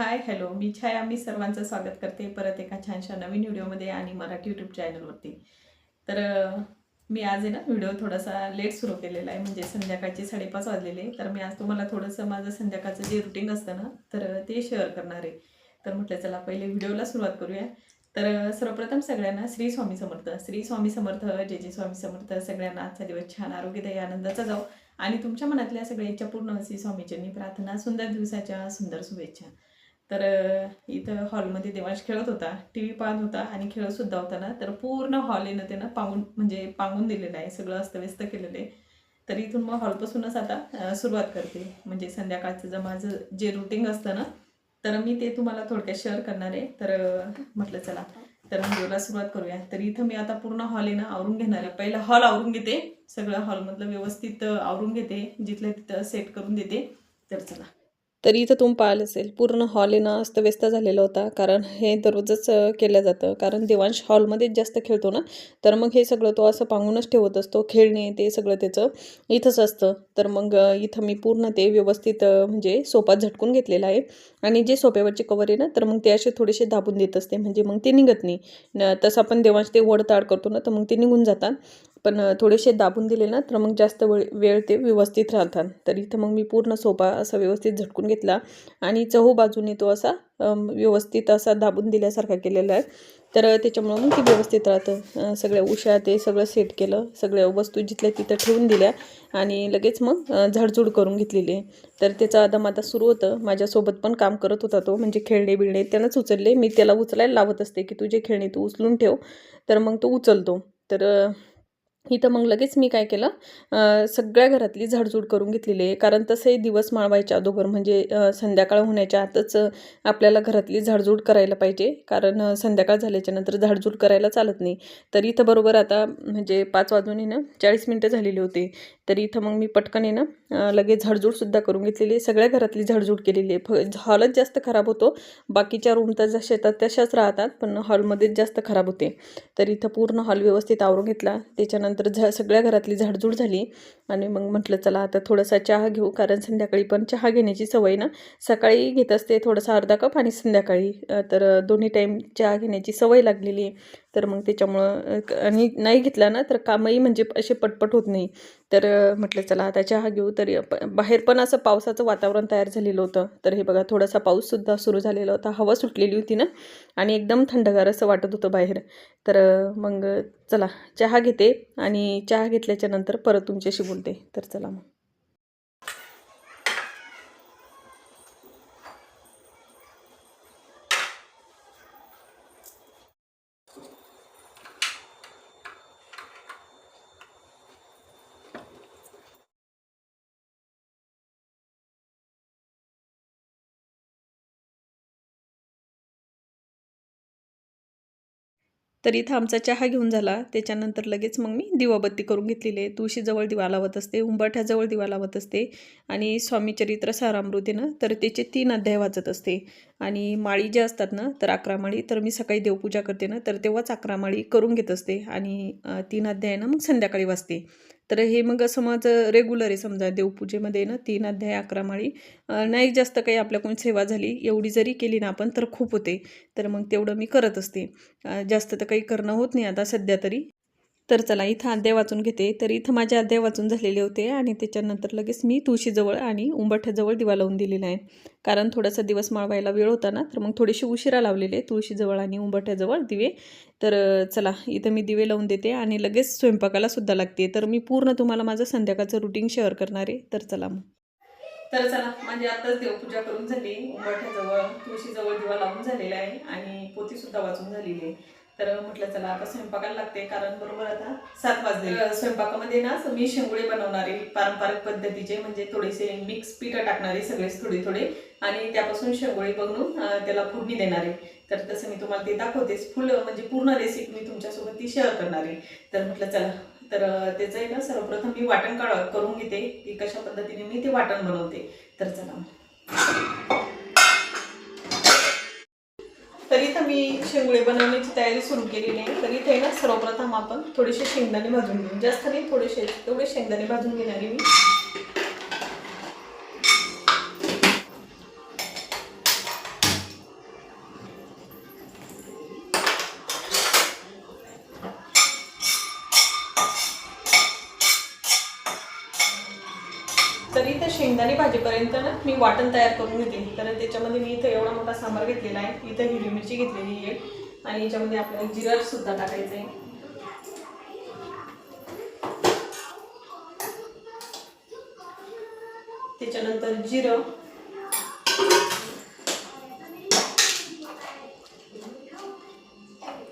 Hi hello. मी छाया मी सर्वांचं स्वागत करते परत एका छानशा नवीन व्हिडिओमध्ये आणि मराठी यूट्यूब चॅनलवरती तर मी आज आहे ना व्हिडिओ थोडासा लेट सुरू केलेला आहे म्हणजे संध्याकाळचे साडेपाच वाजलेले तर मी आज तुम्हाला थोडंसं माझं संध्याकाळचं जे रुटीन असतं ना तर ते शेअर करणार आहे. तर म्हटलं चला पहिले व्हिडिओला सुरुवात करूया. तर सर्वप्रथम सगळ्यांना श्री स्वामी समर्थ. श्री स्वामी समर्थ जे जे स्वामी समर्थ. सगळ्यांना आजचा दिवस छान आरोग्यदायी आनंदाचा जाऊ आणि तुमच्या मनातल्या सगळ्या इच्छा पूर्ण श्री स्वामीचरणी प्रार्थना सुंदर दिवसाच्या सुंदर शुभेच्छा. तर इथं हॉलमध्ये देवांश खेळत होता टी व्ही पाहत होता आणि खेळत सुद्धा होता ना तर पूर्ण हॉल येणं त्यानं पांगून म्हणजे पांगून दिलेलं आहे सगळं अस्तव्यस्त केलेलं आहे. तर इथून मग हॉलपासूनच आता सुरुवात करते. म्हणजे संध्याकाळचं जर माझं जे रुटीन असतं ना तर मी ते तुम्हाला थोडक्यात शेअर करणार आहे. तर म्हटलं चला तर व्हिडिओला सुरुवात करूया. तर इथं मी आता पूर्ण हॉल आहे ना आवरून घेणार आहे. पहिला हॉल आवरून घेते. सगळं हॉलमधलं व्यवस्थित आवरून घेते. जिथलं तिथं सेट करून देते. तर चला. तर इथं तुम पाहिलं असेल पूर्ण हॉल येणं अस्तव्यस्त झालेला होता. कारण हे दररोजच केलं जातं. कारण देवांश हॉलमध्येच जास्त खेळतो ना. तर मग हे सगळं तो असं पांगूनच ठेवत असतो. खेळणे ते सगळं त्याचं इथंच असतं. तर मग इथं मी पूर्ण ते व्यवस्थित म्हणजे सोपात झटकून घेतलेलं आहे. आणि जे सोप्यावरचे कवर आहे ना तर मग ते असे थोडेसे दाबून देत असते. म्हणजे मग ते निघत नाही. तसं आपण देवांश ते वडताड करतो ना तर मग ते निघून जातात. पण थोडेसे दाबून दिले ना तर मग जास्त वेळ वेळ ते व्यवस्थित राहतात. तर इथं मग मी पूर्ण सोपा असा व्यवस्थित झटकून घेतला. आणि चहू बाजूने तो असा व्यवस्थित असा दाबून दिल्यासारखा केलेला आहे. तर त्याच्यामुळं मग ते व्यवस्थित राहतं. सगळ्या उशा ते सगळं सेट केलं. सगळ्या वस्तू जिथल्या तिथं ठेवून दिल्या. आणि लगेच मग अ, झाडझूड करून घेतलेली आहे. तर त्याचा आदम आता सुरू होतं. माझ्यासोबत पण काम करत होता तो. म्हणजे खेळणे बिळणे त्यानंच उचलले. मी त्याला उचलायला लावत असते की तुझे खेळणे तू उचलून ठेव. तर मग तो उचलतो. तर इथं मग लगेच मी काय केलं सगळ्या घरातली झाडझूड करून घेतलेली आहे. कारण तसंही दिवस माळवायच्या अगोदर म्हणजे संध्याकाळ होण्याच्या आतच आपल्याला घरातली झाडझूड करायला पाहिजे. कारण संध्याकाळ झाल्याच्यानंतर झाडझूड करायला चालत नाही. तर इथं बरोबर आता म्हणजे पाच वाजून आहे ना चाळीस मिनटं झालेली होती. तर इथं मग मी पटकन आहे ना लगेच झाडझूडसुद्धा करून घेतलेली आहे. सगळ्या घरातली झाडझूड केलेली आहे. फ हॉलच जास्त खराब होतो. बाकीच्या रूम तर जशा येतात तशाच राहतात. पण हॉलमध्येच जास्त खराब होते. तर इथं पूर्ण हॉल व्यवस्थित आवरून घेतला. त्याच्यानंतर झा सगळ्या घरातली झाडझूड झाली आणि मग म्हटलं चला आता थोडासा चहा घेऊ कारण संध्याकाळी पण चहा घेण्याची सवय ना. सकाळी घेत असते थोडासा अर्धा कप आणि संध्याकाळी. तर दोन्ही टाईम चहा घेण्याची सवय लागलेली आहे. तर मग त्याच्यामुळं आणि नाही घेतला ना तर कामही म्हणजे असे पटपट होत नाही. तर म्हटलं चला आता चहा घेऊ तर. प- बाहेर पण असं पावसाचं वातावरण तयार झालेलं होतं. तर हे बघा थोडासा पाऊससुद्धा सुरू झालेला होता. हवा सुटलेली होती ना आणि एकदम थंडगार असं वाटत होतं बाहेर. तर मग चला चहा घेते आणि चहा घेतल्याच्या नंतर परत तुमच्याशी बोलते. तर चला मग. तर इथं आमचा चहा घेऊन झाला. त्याच्यानंतर लगेच मग मी दिवाबत्ती करून घेतलेली आहे. तुळशीजवळ दिवा लावत असते उंबरठ्याजवळ दिवा लावत असते आणि स्वामीचरित्र सारामृतीनं तर त्याचे तीन अध्याय वाचत असते. आणि माळी ज्या असतात ना तर अकरा माळी तर मी सकाळी देवपूजा करते ना तर तेव्हाच अकरा माळी करून घेत असते. आणि तीन अध्याय ना मग संध्याकाळी वाचते. तर हे मग असं माझं रेग्युलर आहे. समजा देवपूजेमध्ये ना तीन अध्याय अकरा माळी नाही जास्त काही आपल्याकडून सेवा झाली एवढी जरी केली ना आपण तर खूप होते. तर मग तेवढं मी करत असते. जास्त तर काही करणं होत नाही आता सध्या तरी. तर चला इथं अध्याय वाचून घेते. तर इथं माझे अध्याय वाचून झालेले होते आणि त्याच्यानंतर लगेच मी तुळशीजवळ आणि उंबठ्याजवळ दिवा लावून दिलेला आहे. कारण थोडासा दिवस माळवायला वेळ होता ना तर मग थोडीशी उशिरा लावलेले तुळशीजवळ आणि उंबठ्याजवळ दिवे. तर चला इथं मी दिवे लावून देते आणि लगेच स्वयंपाकाला सुद्धा लागते. तर मी पूर्ण तुम्हाला माझं संध्याकाळचं रुटीन शेअर करणार आहे. तर चला मग. तर चला माझी आत्ताच देवपूजा करून झाली. उंबठ्याजवळ तुळशीजवळ दिवा लावून झालेला आहे आणि पोतीसुद्धा वाचून झालेली आहे. तर म्हटलं चला आता स्वयंपाकाला लागते कारण बरोबर आता सात वाजले. स्वयंपाकामध्ये ना मी शेंगुळे बनवणारे पारंपरिक पद्धतीचे म्हणजे थोडेसे मिक्स पिठं टाकणारे सगळेच थोडे थोडे आणि त्यापासून शेंगोळे बनवून त्याला फोडणी देणारे. तर तसं मी तुम्हाला ते दाखवतेच. फुल म्हणजे पूर्ण रेसिपी मी तुमच्यासोबत ती शेअर करणार आहे. तर म्हटलं चला. तर त्याचं आहे ना सर्वप्रथम मी वाटण काढ करून घेते. की कशा पद्धतीने मी ते वाटण बनवते. तर चला मग. तर इथं मी शेंगुळे बनवण्याची तयारी सुरू केलेली आहे तर इथे ना सर्वप्रथम आपण थोडेसे शेंगदाणे भाजून घेऊ. जास्त नाही थोडेसे तेवढे शेंगदाणे भाजून घेणार आहे मी. शेंगदाणे भाजीपर्यंत ना मी वाटण तयार करून घेते तर त्याच्यामध्ये मी इथं एवढा मोठा सांबार घेतलेला आहे. इथं हिरवी मिरची घेतलेली आहे. आणि याच्यामध्ये आपल्याला जिरं सुद्धा टाकायचं आहे. त्याच्यानंतर जिरं.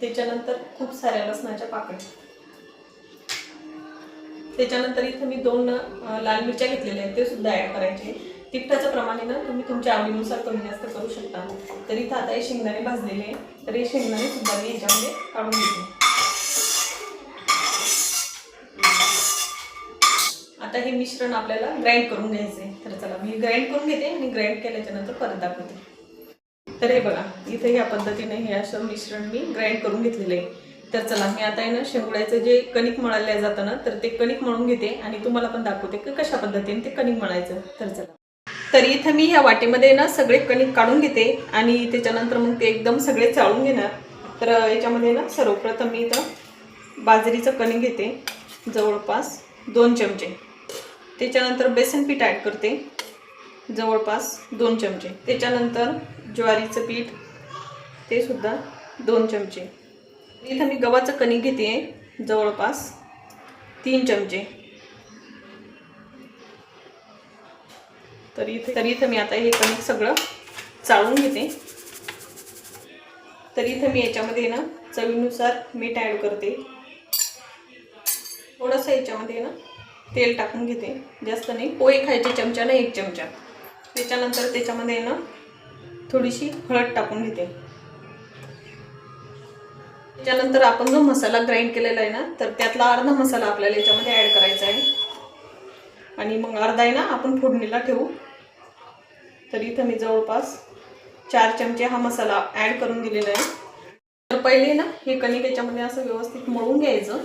त्याच्यानंतर खूप साऱ्या लसणाच्या पाकळ्या. त्याच्यानंतर इथं मी दोन लाल मिरच्या घेतलेल्या आहेत ते सुद्धा ॲड करायचे तिखटाचं प्रमाणे ना तुम्ही तुमच्या आवडीनुसार कमी जास्त करू शकता. तर इथं आता हे शेंगदाणे भाजलेले आहे तर हे शेंगदाणे सुद्धा मी याच्यामध्ये काढून घेते. आता हे मिश्रण आपल्याला ग्राइंड करून घ्यायचे तर चला मी ग्राइंड करून घेते आणि ग्राइंड केल्याच्यानंतर परत दाखवते. तर हे बघा इथे ह्या पद्धतीने हे असं मिश्रण मी ग्राइंड करून घेतलेलं आहे. तर चला मी आता आहे ना शेंगुड्याचं जे कणिक मळायला जातं ना तर ते कणिक मळून घेते आणि तुम्हाला पण दाखवते की कशा पद्धतीने ते कणिक मळायचं. तर चला. तर इथं मी ह्या वाटेमध्ये ना सगळे कणिक काढून घेते आणि त्याच्यानंतर मग ते एकदम सगळे चाळून घेणार. तर याच्यामध्ये ना सर्वप्रथम मी इथं बाजरीचं कणिक घेते. जवळपास दोन चमचे. त्याच्यानंतर बेसन पीठ ॲड करते. जवळपास दोन चमचे. त्याच्यानंतर ज्वारीचं पीठ ते सुद्धा दोन चमचे. इथं मी गव्हाचं कणिक घेते जवळपास तीन चमचे. तर इथे तर इथं मी आता हे कणिक सगळं चाळून घेते. तर इथं मी याच्यामध्ये ना चवीनुसार मीठ ॲड करते. थोडंसं याच्यामध्ये ना तेल टाकून घेते. जास्त नाही पोहे खायचे चमच्यानं एक चमचा. त्याच्यानंतर त्याच्यामध्ये ना थोडीशी हळद टाकून घेते. त्याच्यानंतर आपण जो मसाला ग्राइंड केलेला आहे ना तर त्यातला अर्धा मसाला आपल्याला याच्यामध्ये ॲड करायचा आहे. आणि मग अर्धा आहे ना आपण फोडणीला ठेवू. तर इथं मी जवळपास चार चमचे हा मसाला ॲड करून दिलेला आहे. तर पहिले ना हे कणिक याच्यामध्ये असं व्यवस्थित मळून घ्यायचं.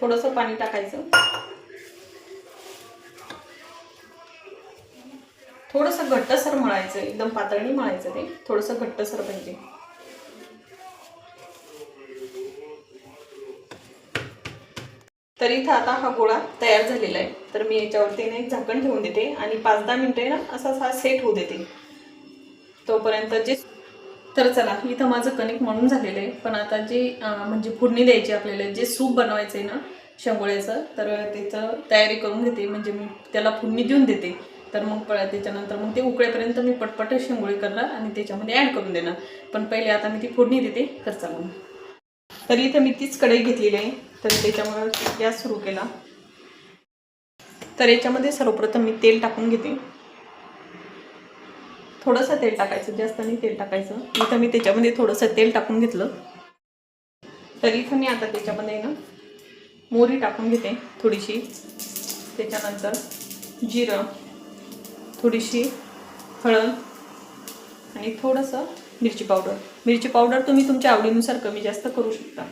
थोडंसं पाणी टाकायचं. थोडंसं घट्टसर मळायचं एकदम पातळणी मळायचं ते थोडंसं घट्टसर पाहिजे. तर इथं आता हा गोळा तयार झालेला आहे. तर मी याच्यावरती ना एक झाकण ठेवून देते आणि पाच दहा मिनटं ना असा हा सेट होऊ देते. तोपर्यंत जे तर चला इथं माझं कणिक म्हणून झालेलं आहे. पण आता जे म्हणजे फोडणी द्यायची आपल्याला जे सूप बनवायचं आहे ना शेंगोळ्याचं तर त्याचं तयारी करून घेते. म्हणजे मी त्याला फोडणी देऊन देते. तर मग पळा त्याच्यानंतर मग ते उकळेपर्यंत मी पटपट शेंगोळी करणार आणि त्याच्यामध्ये ॲड करून देणार. पण पहिले आता मी ती फोडणी देते तर चला. मग तर इथं मी तीच कढई घेतलेली आहे. तर त्याच्यामुळं गॅस सुरू केला. तर याच्यामध्ये सर्वप्रथम मी तेल टाकून घेते. थोडंसं तेल टाकायचं जास्त नाही तेल टाकायचं. इथं मी त्याच्यामध्ये थोडंसं तेल टाकून घेतलं. तर इथं मी आता त्याच्यामध्ये ना मोहरी टाकून घेते थोडीशी. त्याच्यानंतर जिरं. थोडीशी हळद आणि थोडंसं मिरची पावडर. मिरची पावडर तुम्ही तुमच्या आवडीनुसार कमी जास्त करू शकता.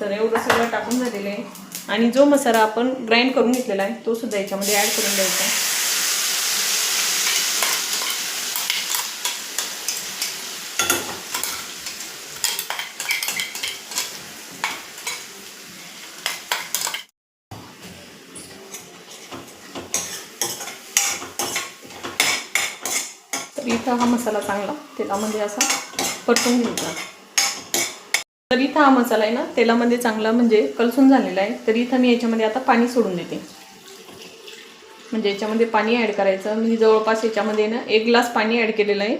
तर एवढं सगळं टाकून झालेलं आहे. आणि जो मसाला आपण ग्राइंड करून घेतलेला आहे तो सुद्धा याच्यामध्ये ॲड करून द्यायचा तर इथं हा मसाला चांगला तेलामध्ये असा परतून घ्यायचा. तर इथं हा मसाला आहे ना तेलामध्ये चांगला म्हणजे कलसून झालेला आहे तर इथं मी याच्यामध्ये आता पाणी सोडून देते. म्हणजे याच्यामध्ये पाणी ॲड करायचं. मी जवळपास याच्यामध्ये ना एक ग्लास पाणी ॲड केलेलं आहे.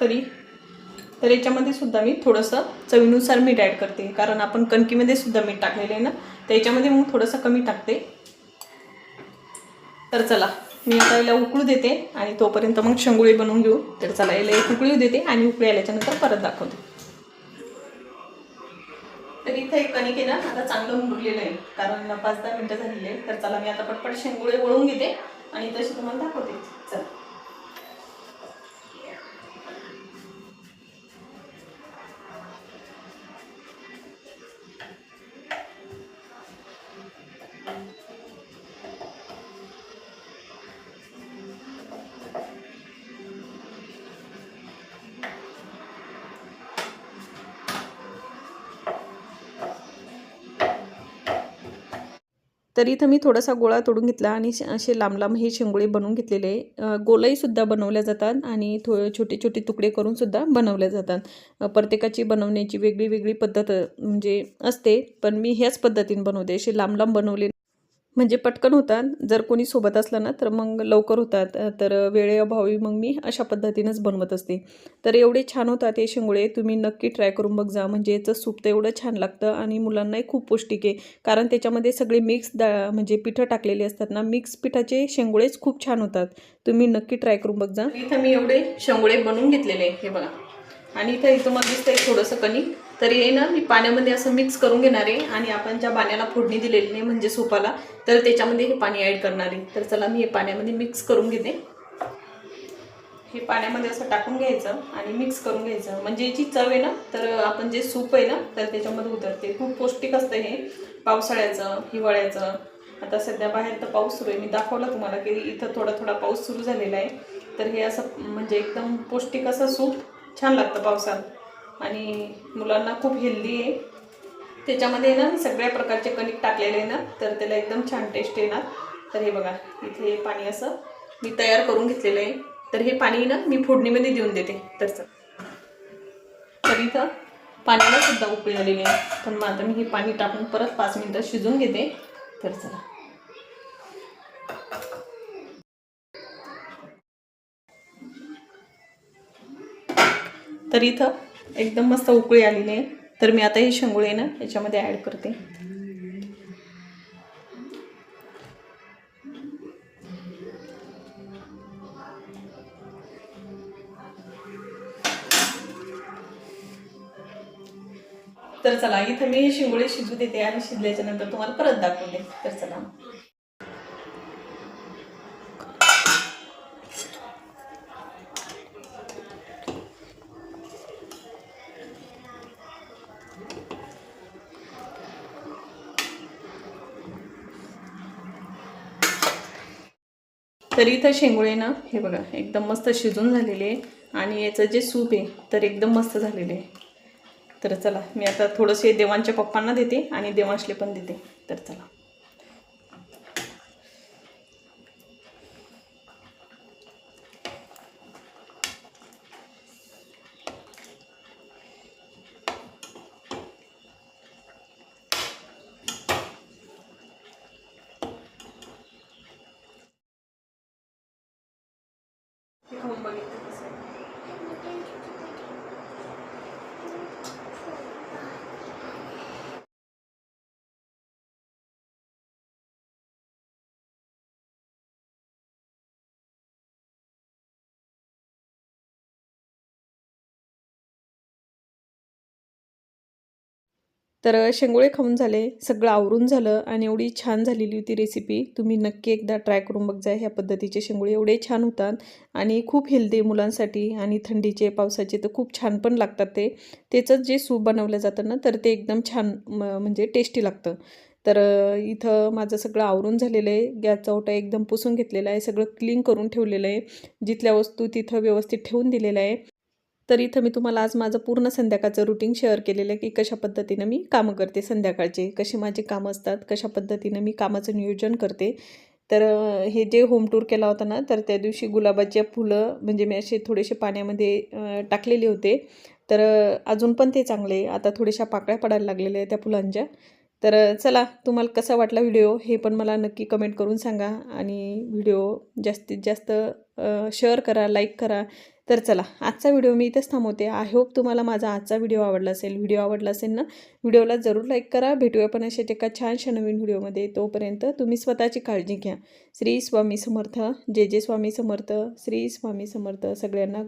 तरी तर याच्यामध्ये सुद्धा मी थोडंसं चवीनुसार मीठ ॲड करते. कारण आपण कणकीमध्ये सुद्धा मीठ टाकलेलं आहे ना तर याच्यामध्ये मग थोडंसं कमी टाकते. तर चला मी आता याला उकळू देते आणि तोपर्यंत मग शेंगुळी बनवून घेऊ. तर चला याला एक उकळी देते आणि उकळी आल्याच्यानंतर परत दाखवते. तर इथं एक कणिक आहे ना आता चांगलं मुरलेलं आहे. कारण पाच दहा मिनटं झालेली आहे तर चला मी आता पटपट शेंगुळे वळून घेते आणि तशी तुम्हाला दाखवते. चला. तर इथं मी थोडासा गोळा तोडून घेतला आणि श- असे लांब लांब हे शेंगोळे बनवून घेतलेले. गोलाईसुद्धा बनवल्या जातात आणि थो छोटे छोटे तुकडे करूनसुद्धा बनवल्या जातात. प्रत्येकाची बनवण्याची वेगळी वेगळी पद्धत म्हणजे असते. पण मी ह्याच पद्धतीने बनवते. असे लांब लांब बनवले म्हणजे पटकन होतात. जर कोणी सोबत असलं ना तर मग लवकर होतात. तर वेळेअभावी मग मी अशा पद्धतीनंच बनवत असते. तर एवढे छान होतात हे शेंगोळे. तुम्ही नक्की ट्राय करून बघ जा म्हणजे याचं सूप तर एवढं छान लागतं आणि मुलांनाही खूप पौष्टिक आहे. कारण त्याच्यामध्ये सगळे मिक्स डाळ म्हणजे पिठं टाकलेली असतात ना मिक्स पिठाचे शेंगोळेच खूप छान होतात. तुम्ही नक्की ट्राय करून बघ जा इथं मी एवढे शेंगोळे बनवून घेतलेले हे बघा. आणि इथं इथं मला दिसतंय थोडंसं कणिक तर हे ना मी पाण्यामध्ये असं मिक्स करून घेणार आहे आणि आपण ज्या पाण्याला फोडणी दिलेली नाही म्हणजे सोपाला तर त्याच्यामध्ये हे पाणी ॲड करणार आहे. तर चला मी हे पाण्यामध्ये मिक्स करून घेते. हे पाण्यामध्ये असं टाकून घ्यायचं आणि मिक्स करून घ्यायचं. म्हणजे याची चव आहे ना तर आपण जे सूप आहे ना तर त्याच्यामध्ये उतरते. खूप पौष्टिक असतं हे. पावसाळ्याचं हिवाळ्याचं. आता सध्या बाहेर तर पाऊस सुरू आहे. मी दाखवलं तुम्हाला की इथं थोडा थोडा पाऊस सुरू झालेला आहे. तर हे असं म्हणजे एकदम पौष्टिक असं सूप छान लागतं पावसात. आणि मुलांना खूप हेल्दी आहे. त्याच्यामध्ये ना मी सगळ्या प्रकारचे कणिक टाकलेले आहे ना तर त्याला एकदम छान टेस्ट येणार. तर हे बघा इथे हे पाणी असं मी तयार करून घेतलेलं आहे. तर हे पाणी ना मी फोडणीमध्ये देऊन देते. तर चल. तर इथं पाण्याला सुद्धा उकळी आलेली आहे. पण मग आता मी हे पाणी टाकून परत पाच मिनटं शिजून घेते. तर चला. तर इथं एकदम मस्त उकळी आलेली आहे तर मी आता हे शेंगोळे ना याच्यामध्ये ॲड करते. तर चला इथं मी हे शिंगोळे शिजू देते आणि शिजल्याच्या नंतर तुम्हाला परत दाखवते. तर चला. तर इथं शेंगोळे ना हे बघा एकदम मस्त शिजून झालेले आहे. आणि याचं जे सूप आहे तर एकदम मस्त झालेले आहे. तर चला मी आता थोडंसे देवांच्या पप्पांना देते आणि देवांशले पण देते. तर चला. हे खाऊन बघितलं तर शेंगोळे खाऊन झाले. सगळं आवरून झालं आणि एवढी छान झालेली होती रेसिपी तुम्ही नक्की एकदा ट्राय करून बघ जा ह्या पद्धतीचे शेंगोळे एवढे छान होतात आणि खूप हेल्दी मुलांसाठी आणि थंडीचे पावसाचे तर खूप छान पण लागतात ते. त्याचंच जे सूप बनवलं जातं ना तर ते एकदम छान म- म्हणजे टेस्टी लागतं. तर इथं माझं सगळं आवरून झालेलं आहे. गॅसचा ओटा एकदम पुसून घेतलेला आहे. सगळं क्लीन करून ठेवलेलं आहे. जिथल्या वस्तू तिथं व्यवस्थित ठेवून दिलेलं आहे. तर इथं मी तुम्हाला आज माझं पूर्ण संध्याकाळचं रुटीन शेअर केलेलं आहे की कशा पद्धतीनं मी कामं करते संध्याकाळचे कसे माझे कामं असतात कशा पद्धतीनं मी कामाचं नियोजन करते. तर हे जे होम टूर केला होता ना तर त्या दिवशी गुलाबाच्या फुलं म्हणजे मी असे थोडेसे पाण्यामध्ये टाकलेले होते. तर अजून पण ते चांगले आता थोड्याशा पाकळ्या पडायला लागलेल्या आहेत त्या फुलांच्या. तर चला तुम्हाला कसा वाटला व्हिडिओ हे पण मला नक्की कमेंट करून सांगा. आणि व्हिडिओ जास्तीत जास्त शेअर करा लाईक करा. तर चला आजचा व्हिडिओ मी इथेच थांबवते. आय होप तुम्हाला माझा आजचा व्हिडिओ आवडला असेल. व्हिडिओ आवडला असेल ना व्हिडिओला जरूर लाईक करा. भेटूया पण असे एका छानशा नवीन व्हिडिओमध्ये. तोपर्यंत तुम्ही स्वतःची काळजी घ्या. श्री स्वामी समर्थ. जे जे स्वामी समर्थ. श्री स्वामी समर्थ सगळ्यांना.